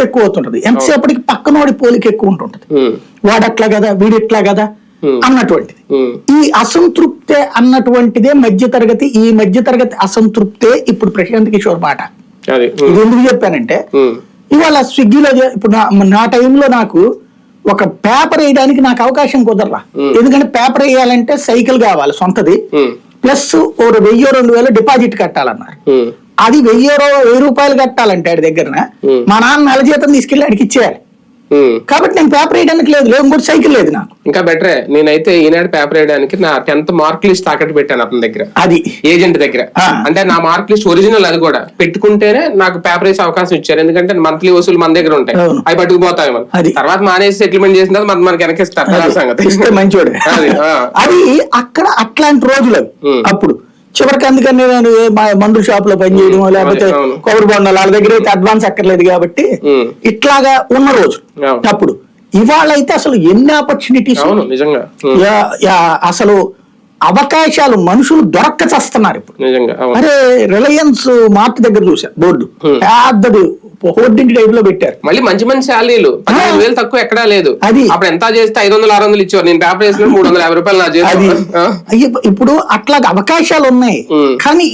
అసంతృప్తి ఎక్కువ అవుతుంటది. ఎంతసేపటికి పక్కనోడి పోలిక ఎక్కువ ఉంటుంటది. ఉమ్, వాడు అట్లా కదా వీడు ఇట్లా కదా. అన్నటువంటిది. ఈ అసంతృప్తే అన్నటువంటిదే మధ్య తరగతి ఈ మధ్య తరగతి అసంతృప్తే ఇప్పుడు ప్రశాంత్ కిషోర్ మాట ఇది ఎందుకు చెప్పానంటే ఇవాళ స్విగ్గీలో ఇప్పుడు నా టైంలో నాకు ఒక పేపర్ వేయడానికి నాకు అవకాశం కుదరలా. ఎందుకంటే పేపర్ వేయాలంటే సైకిల్ కావాలి సొంతది. ప్లస్ ఓ వెయ్యి రెండు వేలు డిపాజిట్ కట్టాలన్నారు. అది వెయ్యి వెయ్యి రూపాయలు కట్టాలంటే ఆడి దగ్గర. మా నాన్న నెల జీతం తీసుకెళ్ళి ఆడికి ఇచ్చేయాలి. కాబట్టి నేను పేపర్ వేయడానికి లేదు లేదు ఇంకోటి సైకిల్ లేదు నాకు. ఇంకా బెటరే నేనైతే ఈనాడు పేపర్ వేయడానికి నా టెన్త్ మార్క్ లిస్ట్ తాకట్టు పెట్టాను అతని దగ్గర. అది. ఏజెంట్ దగ్గర. అంటే నా మార్క్ లిస్ట్ ఒరిజినల్ అది కూడా. పెట్టుకుంటేనే నాకు పేపర్ వేసే అవకాశం ఇచ్చారు. ఎందుకంటే మంత్లీ వసూలు మన దగ్గర ఉంటాయి. అవి పట్టుకుపోతాయి. తర్వాత మానేసి సెటిల్మెంట్ చేసిన తర్వాత మన- మనకి తర్వాత సంగతి. మంచోడే. అది, అక్కడ అట్లాంటి రోజులు. అప్పుడు. చివరికి అందుకని నేను మందుల షాప్లో పనిచేయడం లేకపోతే అవును. కొబ్బరి బొండాలు వాళ్ళ దగ్గర అయితే అడ్వాన్స్ అక్కర్లేదు కాబట్టి. ఇట్లాగా ఉన్న రోజు. అప్పుడు ఇవాళ అయితే అసలు ఎన్ని ఆపర్చునిటీస్ అసలు అవకాశాలు మనుషులు దొరక్క చేస్తున్నారు ఇప్పుడు అరే రిలయన్స్ మార్ట్ దగ్గర చూసా బోర్డు. పెద్దది హోర్డింగ్ టైప్లో పెట్టారు. మళ్ళీ మంచి మంచి శాలరీలు పదిహేను వేలు తక్కువ ఎక్కడా లేదు. అది. అప్పుడు ఎంత చేస్తే ఐదు వందలు ఆరు వందలు ఇచ్చేవారు. నేను పేపర్ వేసిన మూడు వందల యాభై రూపాయలు నా? అయ్య, ఇప్పుడు అట్లాగా అవకాశాలు ఉన్నాయి. కానీ